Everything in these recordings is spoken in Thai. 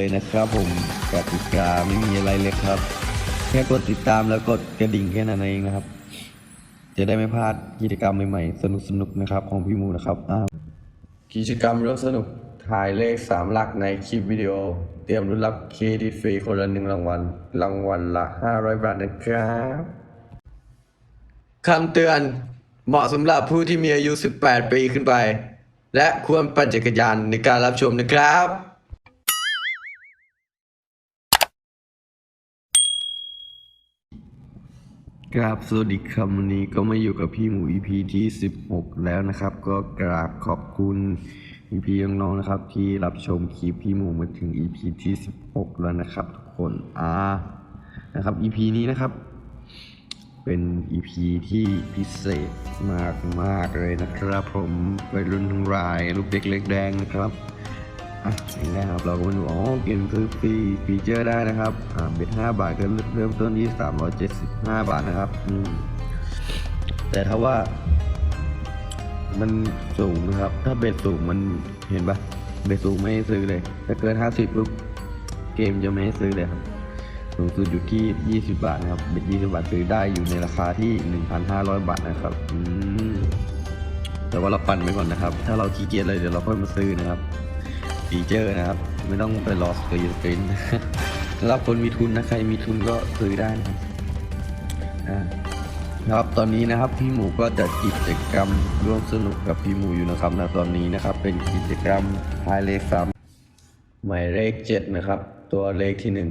เลยนะครับผมกติกาไม่มีอะไรเลยครับ แค่กดติดตามแล้วกดกระดิ่งแค่นั้นเองนะครับ จะได้ไม่พลาดกิจกรรมใหม่ๆ สนุกๆนะครับของพี่มูนะครับกิจกรรมร่วมสนุกถ่ายเลขสามหลักในคลิปวิดีโอ เตรียมรุ่นรับเครดิตฟรีคนละหนึ่งรางวัลรางวัลละ500บาทนะครับคำเตือนเหมาะสำหรับผู้ที่มีอายุ 18 ปีขึ้นไป และควรปั่นจักรยานในการรับชมนะครับ กราบสวัสดีครับวันนี้ก็มาอยู่กับพี่หมู EP ที่ 16 แล้วนะครับ ก็กราบขอบคุณ EP น้องๆนะครับ ที่รับชมคลิปพี่หมูมาถึง EP ที่ 16 แล้วนะครับทุกคนอ่านะครับ EP นี้นะครับ เป็น EP ที่พิเศษมากมากๆเลยนะครับ ผมวัยรุ่นทั้งรายลูกเด็กเล็กแดงนะครับ อะอย่างแรกครับเราก็มาดูอ๋อเกมซื้อฟรีฟีเจอร์ได้นะครับอ่าเบ็ดห้าบาทก็เริ่มต้นที่สามร้อยเจ็ดสิบห้าบาทนะครับอืมแต่ถ้าว่า มันสูงนะครับ ถ้าเบ็ดสูงมันเห็นปะเบ็ดสูงไม่ให้ซื้อเลยถ้าเกินห้าสิบปุ๊บเกมจะไม่ให้ซื้อเลยครับสูงสุดอยู่ที่ 20 บาทนะครับเบ็ด20 บาทซื้อได้อยู่ในราคาที่ 1,500 บาทนะครับอืมแต่ว่าเราปั่นไปก่อนนะครับ ถ้าเราขี้เกียจเลยเดี๋ยวเราค่อยมาซื้อนะครับ ฟีเจอร์นะครับ ไม่ต้องไปรอสกรีนสกรีนรับคนมีทุนนะใครมีทุนก็ซื้อได้นะครับอ่าครับตอนนี้นะครับพี่หมูก็จัดกิจกรรมร่วมสนุกกับพี่หมูอยู่นะครับณตอนนี้นะครับ เป็นกิจกรรมทายเลขสามหมายเลขเจ็ดนะครับ ตัวเลขที่หนึ่ง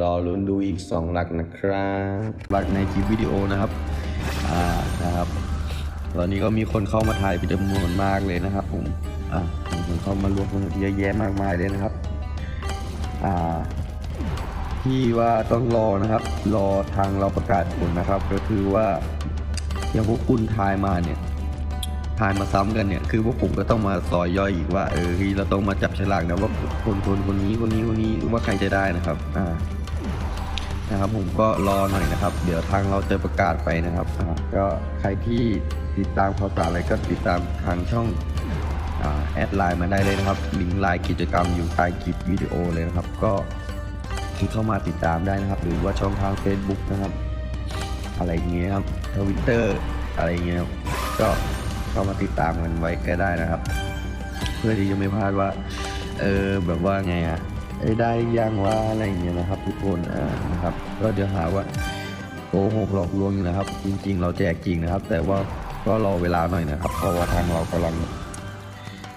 รอลุ้นดูอีกสองหลักนะครับหลักในคลิปวิดีโอนะครับอ่านะครับ ตอนนี้ก็มีคนเข้ามาถ่ายเป็นจำนวนมากเลยนะครับผม อ่ามีคนเข้ามารวมกันเยอะแยะมากมายเลยนะครับ อ่า ที่ว่าต้องรอนะครับ รอทางเราประกาศผลนะครับ ก็คือว่าอย่างพวกคุณทายมาเนี่ยทายมาซ้ำกันเนี่ยคือพวกผมก็ต้องมาซอยย่อยอีกว่าเออเราต้องมาจับฉลากนะว่าคนคนคนนี้คนนี้คนนี้ว่าใครจะได้นะครับอ่านะครับผมก็รอหน่อยนะครับ เดี๋ยวทางเราจะประกาศไปนะครับอ่าก็ใครที่ติดตามข่าวสารอะไรก็ติดตามทางช่อง แอดไลน์มาได้เลยนะครับลิงก์ไลน์กิจกรรมอยู่ใต้คลิปวิดีโอเลยนะครับ ก็คลิกเข้ามาติดตามได้นะครับ หรือว่าช่องทาง Facebook นะครับ อะไรอย่างเงี้ยครับทวิตเตอร์อะไรอย่างเงี้ยก็เข้ามาติดตามกันไว้ก็ได้นะครับ เพื่อที่จะไม่พลาดว่า เออแบบว่าไงอะได้ยังว่าอะไรอย่างเงี้ยนะครับ ทุกคนอ่านะครับ ก็เดี๋ยวหาว่าโกหกหลอกลวงอยู่นะครับ จริง ๆ เราแจกจริงนะครับ แต่ว่าก็รอเวลาหน่อยนะครับ เพราะว่าทางเรากำลัง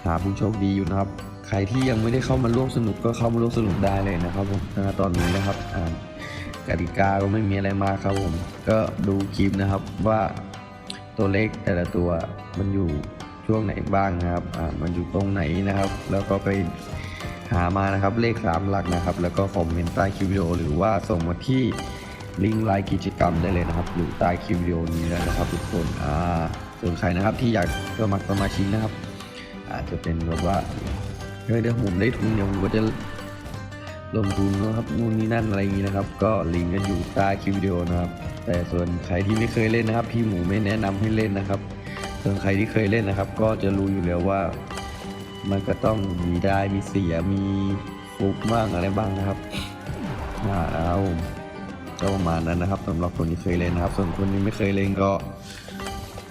หาผู้โชคดีอยู่นะครับ ใครที่ยังไม่ได้เข้ามาร่วมสนุกก็เข้ามาร่วมสนุกได้เลยนะครับผมณตอนนี้นะครับกติกาก็ไม่มีอะไรมากครับผม ก็ดูคลิปนะครับว่าตัวเลขแต่ละตัวมันอยู่ช่วงไหนบ้างนะครับ อ่า มันอยู่ตรงไหนนะครับ แล้วก็ไปหามานะครับเลขสามหลักนะครับ แล้วก็คอมเมนต์ใต้คลิปวิดีโอหรือว่าส่งมาที่ลิงก์ไลน์กิจกรรมได้เลยนะครับ อยู่ใต้คลิปวิดีโอนี้แล้วนะครับทุกคน อ่า ส่วนใครนะครับที่อยากสมัครสมาชิกนะครับ อาจจะเป็นแบบว่าเฮ้เดี๋ยวผมได้ทุนเดี๋ยวผมก็จะลงทุนนะครับนู่นนี่นั่นอะไรอย่างนี้นะครับ ก็ลิงก์กันอยู่ใต้คลิปวิดีโอนะครับ แต่ส่วนใครที่ไม่เคยเล่นนะครับ พี่หมูไม่แนะนำให้เล่นนะครับ ส่วนใครที่เคยเล่นนะครับ ก็จะรู้อยู่แล้วว่า มันก็ต้องมีได้มีเสียมีฟุกบ้างอะไรบ้างนะครับอ่าแล้วก็ประมาณนั้นนะครับสำหรับคนที่เคยเล่นนะครับ ส่วนคนที่ไม่เคยเล่นก็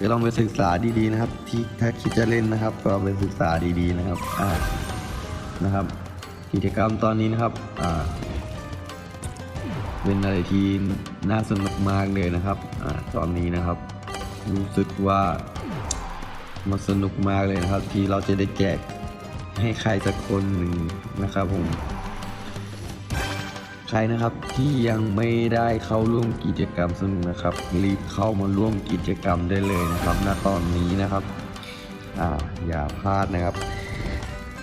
ก็ต้องไปศึกษาดีๆนะครับ ที่ถ้าคิดจะเล่นนะครับ ก็ไปศึกษาดีๆนะครับอ่านะครับ กิจกรรมตอนนี้นะครับอ่าเป็นอะไรที่น่าสนุกมากเลยนะครับอ่าตอนนี้นะครับ รู้สึกว่ามันสนุกมากเลยนะครับ ที่เราจะได้แจกให้ใครสักคนหนึ่งนะครับผม ใครนะครับที่ยังไม่ได้เข้าร่วมกิจกรรมสนุกนะครับ รีบเข้ามาร่วมกิจกรรมได้เลยนะครับณตอนนี้นะครับอ่าอย่าพลาดนะครับ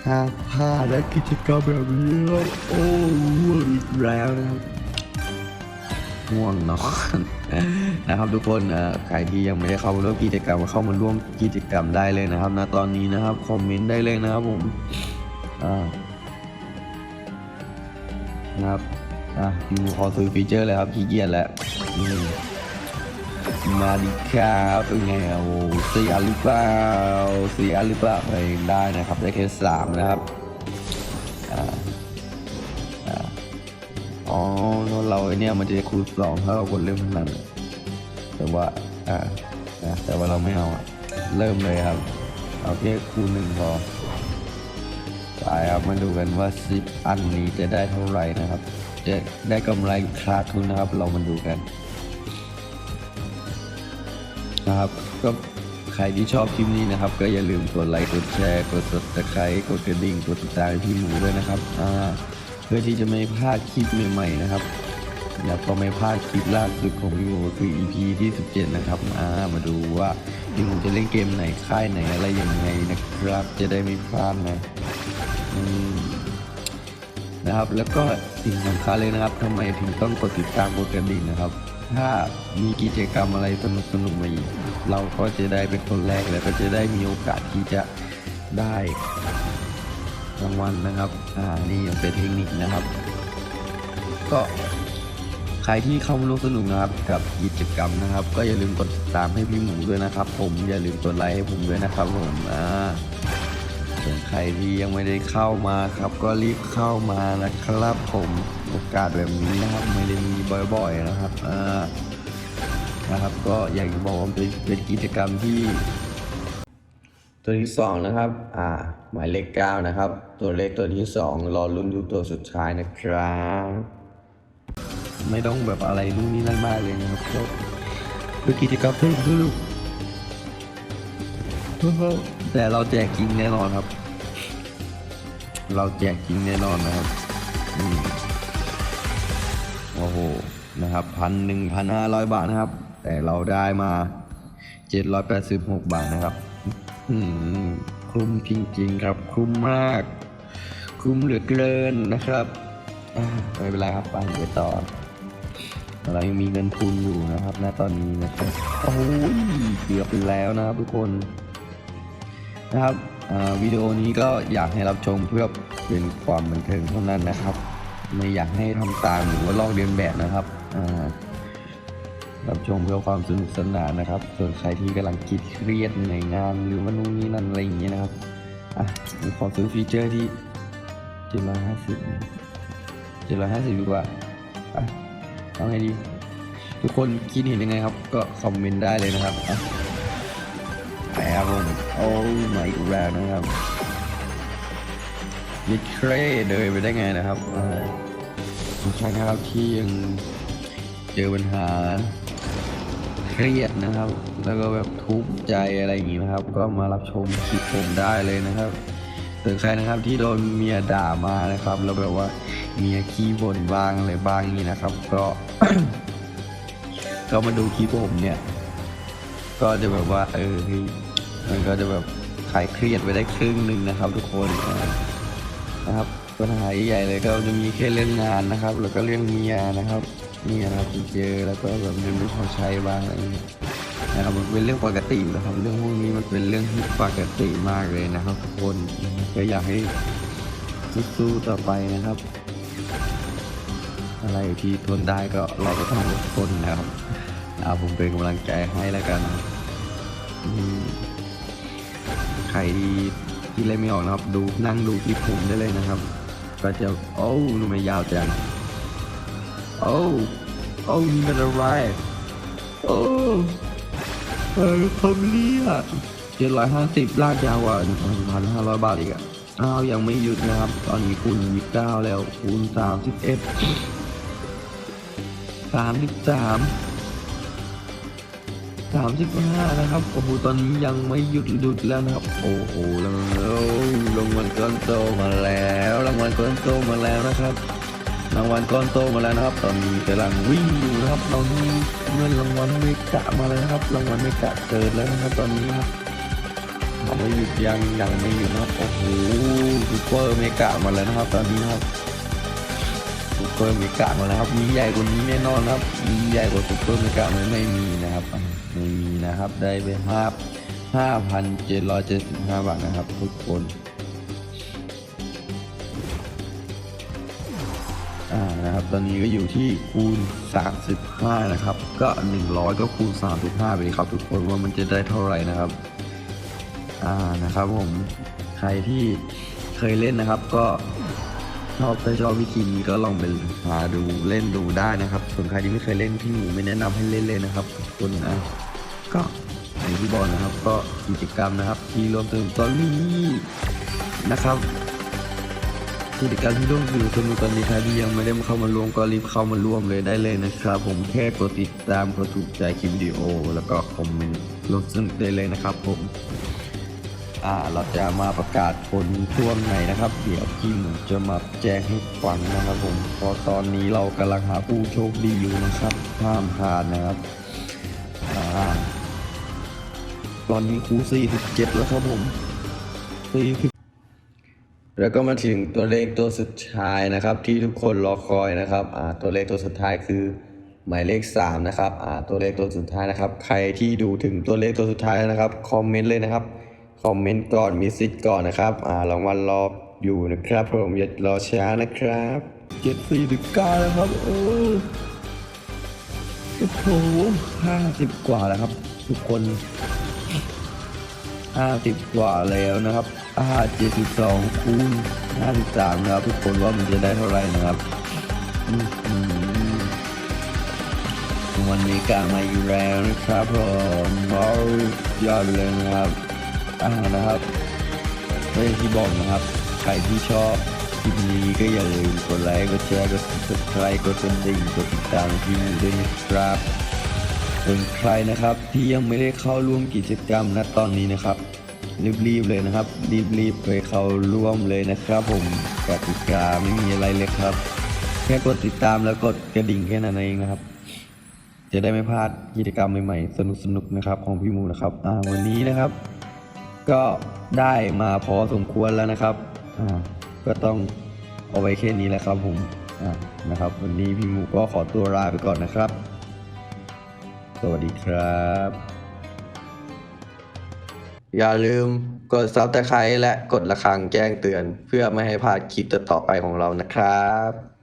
ถ้าพลาดและกิจกรรมแบบนี้โอ้ง่วงอีกแล้วนะครับง่วงนอนนะครับทุกคนใครที่ยังไม่ได้เข้ามาร่วมกิจกรรมเข้ามาร่วมกิจกรรมได้เลยนะครับณตอนนี้นะครับคอมเมนต์ได้เลยนะครับผมอ่านะครับ อะพี่ขอซื้อฟีเจอร์เลยครับขี้เกียจแล้วมาดิครับเป็นไงโอ้สี่อันหรือเปล่าสี่อันหรือเปล่าไปได้นะครับ ได้แค่สามนะครับอ๋อแล้วเราไอเนี่ยมันจะคูณสองถ้าเรากดเริ่มนันแต่ว่าอ่านะแต่ว่าเราไม่เอาอะเริ่มเลยครับ เอาแค่คูณหนึ่งพอไปครับมาดูกันว่าสิบอันนี้จะได้เท่าไหร่นะครับ จะได้กำไรหรือขาดทุนนะครับ เรามาดูกันนะครับก็ใครที่ชอบคลิปนี้นะครับ ก็อย่าลืมกดไลค์กดแชร์กด subscribe กดกระดิ่งกดติดตามพี่หมูด้วยนะครับเพื่อที่จะไม่พลาดคลิปใหม่ๆนะครับแล้วก็ไม่พลาดคลิปล่าสุดของพี่หมูคือ EP ที่17 นะครับามาดูว่าพี่หมูจะเล่นเกมไหนค่ายไหนอะไรยังไงนะครับ จะได้ไม่พลาดนะอืม นะครับ แล้วก็สิ่งสำคัญเลยนะครับทำไมถึงต้องกดติดตามกดกระดิ่งนะครับ ถ้ามีกิจกรรมอะไรสนุกสนุกมาอีกเราก็จะได้เป็นคนแรกแล้วก็จะได้มีโอกาสที่จะได้รางวัลนะครับอ่านี่ยังเป็นเทคนิคนะครับ ก็ใครที่เข้ามาร่วมสนุกนะครับกับกิจกรรมนะครับ ก็อย่าลืมกดติดตามให้พี่หมูด้วยนะครับ ผมอย่าลืมกดไลค์ให้ผมด้วยนะครับผมอ่า ใครที่ยังไม่ได้เข้ามาครับ ก็รีบเข้ามานะครับผมโอกาสแบบนี้นะครับไม่ได้มีบ่อยๆนะครับอ่านะครับ ก็อยากจะบอกว่าเป็นเป็นกิจกรรมที่ ตัวที่สองนะครับอ่าหมายเลขเก้านะครับ ตัวเลขตัวที่สองรอลุ้นดูตัวสุดท้ายนะครับไม่ต้องแบบอะไรนู่นนี่นั่นมากเลยนะครับก็เป็นกิจกรรมที่สนุกแต่เราแจกจริงแน่นอนครับ เราแจกจริงแน่นอนนะครับอโอ้โหนะครับพันหนึ่งพันห้าร้อยบาทนะครับ แต่เราได้มาเจ็ดร้อยแปดสิบหกบาทนะครับคุ้มจริง ๆ ครับ คุ้มมาก คุ้มเหลือเกินนะครับไม่เป็นไรครับไปไปต่อ เรายังมีเงินทุนอยู่นะครับณตอนนี้นะครับโอ้ยเกือบไปแล้วนะครับทุกคนนะครับ วิดีโอนี้ก็อยากให้รับชมเพื่อเป็นความบันเทิงเท่านั้นนะครับ ไม่อยากให้ทำตามหรือว่าลอกเลียนแบบนะครับรับชมเพื่อความสนุกสนานนะครับ ส่วนใครที่กำลังคิดเครียดในงานหรือว่านู่นนี่นั่นอะไรอย่างเงี้ยนะครับอะผมขอซื้อฟีเจอร์ที่เจ็ดร้อยห้าสิบเจ็ดร้อยห้าสิบดีกว่าอะเอาไงดี ทุกคนคิดเห็นยังไงครับ ก็คอมเมนต์ได้เลยนะครับ อะไปครับผมโอ้มาอีกแล้วนะครับยิดเครเดินไปได้ไงนะครับอ่าทุกท่านนะครับที่ยังเจอปัญหาเครียดนะครับ แล้วก็แบบทุกข์ใจอะไรอย่างงี้นะครับ ก็มารับชมคลิปผมได้เลยนะครับส่วนใครนะครับที่โดนเมียด่ามานะครับ แล้วแบบว่าเมียขี้บ่นบ้างอะไรบ้างนี้นะครับ ก็ก็มาดูคลิปผมเนี่ย ก็จะแบบว่า เออ มันก็จะแบบคลายเครียดไปได้ครึ่งหนึ่งนะครับ ทุกคนนะครับปัญหาใหญ่ๆเลยก็จะมีแค่เรื่องงานนะครับ แล้วก็เรื่องเมียนะครับเมียนะครับที่เจอแล้วก็แบบเงินไม่พอใช้บ้างอะไรเงี้ยนะครับมันเป็นเรื่องปกติอยู่แล้วครับ เรื่องพวกนี้มันเป็นเรื่องที่ปกติมากเลยนะครับ ทุกคนก็อยากให้สู้ต่อไปนะครับ อะไรที่ทนได้ก็เราก็ต้องอดทนนะครับเอาผมเป็นกำลังใจให้แล้วกันอืม ใครที่ที่เล่นไม่ออกนะครับ ดูนั่งดูคลิปผมได้เลยนะครับ ก็จะโอ้ทำไมยาวจังโอ้โอ้นี่มันอะไรโอ้เออคำนี้อะเจ็ดร้อยห้าสิบลากยาวกว่าหนึ่งพันห้าร้อยบาทอีกอะอ้าวยังไม่หยุดนะครับ ตอนนี้คูณยี่สิบเก้าแล้วคูณสามสิบเอ็ดสามสิบสาม สามสิบห้านะครับ โอ้โห ตอนนี้ยังไม่หยุดหยุดแล้วนะครับ โอ้โหรางวัลรางวัลก้อนโตมาแล้ว รางวัลก้อนโตมาแล้วนะครับ รางวัลก้อนโตมาแล้วนะครับ ตอนนี้กำลังวิ่งอยู่นะครับ ตอนนี้เงินรางวัลไม่กะมาแล้วครับ รางวัลไม่กะเกิดแล้วนะครับ ตอนนี้ครับถามว่าหยุดยังยังไม่หยุดนะครับ โอ้โหซูเปอร์เมกะมาแล้วนะครับ ตอนนี้ครับ เปอร์เมกะมาแล้วครับมีใหญ่กว่านี้แน่นอนครับมีใหญ่กว่าซูเปอร์เมกะไหมไม่มีนะครับไม่มีนะครับได้ไปห้าห้าพันเจ็ดร้อยเจ็ดสิบห้าบาทนะครับ ทุกคนอ่านะครับตอนนี้ก็อยู่ที่คูณ 35 นะครับ ก็ 100 ก็คูณ 35 ไปเลยครับทุกคนว่ามันจะได้เท่าไหร่นะครับอ่านะครับผมใครที่เคยเล่นนะครับก็ ชอบถ้าชอบวิธีนี้ก็ลองไปหาดูเล่นดูได้นะครับ ส่วนใครที่ไม่เคยเล่นพี่หมูไม่แนะนำให้เล่นเลยนะครับคนนะก็อย่างที่บอกนะครับ ก็กิจกรรมนะครับที่รวมถึงตอนนี้นะครับกิจกรรมที่ร่วมสนุกสนุกตอนนี้ใครที่ยังไม่ได้เข้ามาร่วมก็รีบเข้ามาร่วมเลยได้เลยนะครับ ผมแค่กดติดตามกดถูกใจคลิปวิดีโอ แล้วก็คอมเมนต์ร่วมสนุกได้เลยนะครับผม อ่าเราจะมาประกาศผลช่วงไหนนะครับ เดี๋ยวพี่หมูจะมาแจ้งให้ฟังนะครับผมเพราะตอนนี้เรากำลังหาผู้โชคดีอยู่นะครับห้ามพลาดนะครับอ่าตอนนี้ครู47 แล้วครับผม40แล้วก็มาถึงตัวเลขตัวสุดท้ายนะครับ ที่ทุกคนรอคอยนะครับอ่าตัวเลขตัวสุดท้ายคือหมายเลข 3 นะครับอ่าตัวเลขตัวสุดท้ายนะครับ ใครที่ดูถึงตัวเลขตัวสุดท้ายนะครับคอมเมนต์เลยนะครับ คอมเมนต์ก่อนมีสิทธิ์ก่อนนะครับ อ่ารางวัลรออยู่นะครับผมอย่ารอช้านะครับเจ็ดสี่ถึงเก้าแล้วครับโอ้โอ้โหห้าสิบกว่าแล้วครับ ทุกคนห้าสิบกว่าแล้วนะครับห้าเจ็ดสิบสองคูณห้าสิบสามนะครับ ทุกคนว่ามันจะได้เท่าไหร่นะครับอืมวันนี้กลับมาอยู่แล้วนะครับผมยอดเลยนะครับ อ่านะครับก็อย่างที่บอกนะครับ ใครที่ชอบคลิปนี้ก็อย่าลืมกดไลค์กดแชร์กด subscribe กดกระดิ่งกดติดตามที่นี่ด้วยนะครับส่วนใครนะครับที่ยังไม่ได้เข้าร่วมกิจกรรมนะตอนนี้นะครับ รีบๆเลยนะครับ รีบๆไปเข้าร่วมเลยนะครับ ผมกติกาไม่มีอะไรเลยครับ แค่กดติดตามแล้วกดกระดิ่งแค่นั้นเองนะครับ จะได้ไม่พลาดกิจกรรมใหม่ๆสนุกๆนะครับ ของพี่มูนะครับอ่าวันนี้นะครับ ก็ได้มาพอสมควรแล้วนะครับ อ่า ก็ต้องเอาไว้แค่นี้แหละครับผม อ่า นะครับ วันนี้พี่หมูก็ขอตัวลาไปก่อนนะครับ สวัสดีครับ อย่าลืมกดซับสไครต์และกดระฆังแจ้งเตือน เพื่อไม่ให้พลาดคลิปต่อๆไปของเรานะครับ